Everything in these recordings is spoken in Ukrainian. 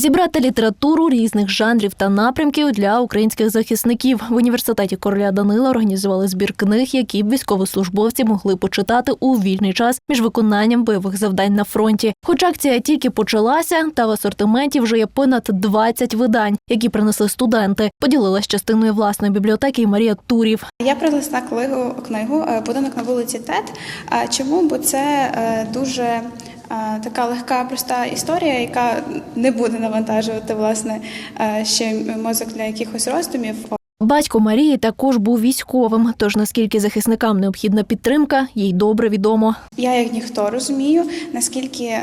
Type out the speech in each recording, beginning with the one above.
Зібрати літературу різних жанрів та напрямків для українських захисників в університеті короля Данила організували збір книг, які б військовослужбовці могли почитати у вільний час між виконанням бойових завдань на фронті. Хоч акція тільки почалася, та в асортименті вже є понад 20 видань, які принесли студенти. Поділилась частиною власної бібліотеки Марія Турів. Я принесла книгу, книгу е, Будинок на вулиці Тет. Чому? Бо це е, дуже така легка, проста історія, яка не буде навантажувати власне е, ще мозок для якихось роздумів. Батько Марії також був військовим, тож наскільки захисникам необхідна підтримка, їй добре відомо. Я як ніхто розумію, наскільки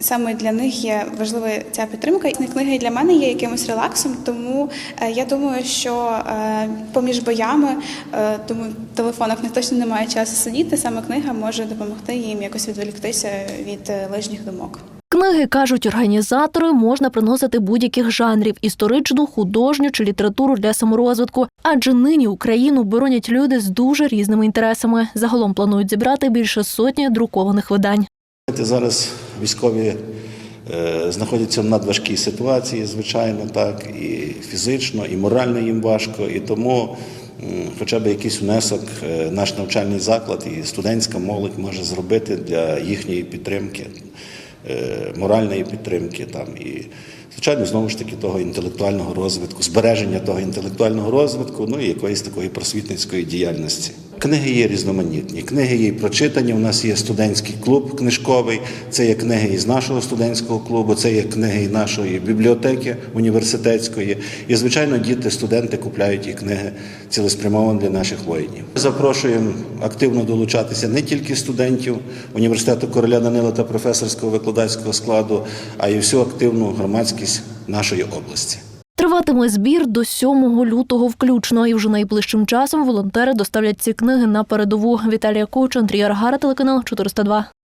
саме для них є важлива ця підтримка. І книга і для мене є якимось релаксом, тому е, я думаю, що е, поміж боями, е, тому в телефонах не точно немає часу сидіти. Саме книга може допомогти їм якось відволіктися від лишніх думок. Книги кажуть організатори, можна приносити будь-яких жанрів історичну, художню чи літературу для саморозвитку. Адже нині Україну боронять люди з дуже різними інтересами. Загалом планують зібрати більше сотні друкованих видань. Зараз військові е, знаходяться в надважкій ситуації, звичайно, так, і фізично, і морально їм важко. І тому хоча б якийсь внесок е, наш навчальний заклад і студентська молодь може зробити для їхньої підтримки, е, моральної підтримки там, і, звичайно, знову ж таки того інтелектуального розвитку, збереження того інтелектуального розвитку, ну і якоїсь такої просвітницької діяльності. Книги є різноманітні. Книги є і прочитані. У нас є студентський клуб книжковий. Це є книги із нашого студентського клубу, це є книги із нашої бібліотеки університетської. І, звичайно, діти, студенти купляють і книги цілеспрямовані для наших воїнів. Запрошуємо активно долучатися не тільки студентів університету короля Данила та професорського викладацького складу, а й всю активну громадськість нашої області. Триватиме збір до 7 лютого включно, і вже найближчим часом волонтери доставлять ці книги на передову. Віталія Куч, Андрій Аргара, телеканал 402.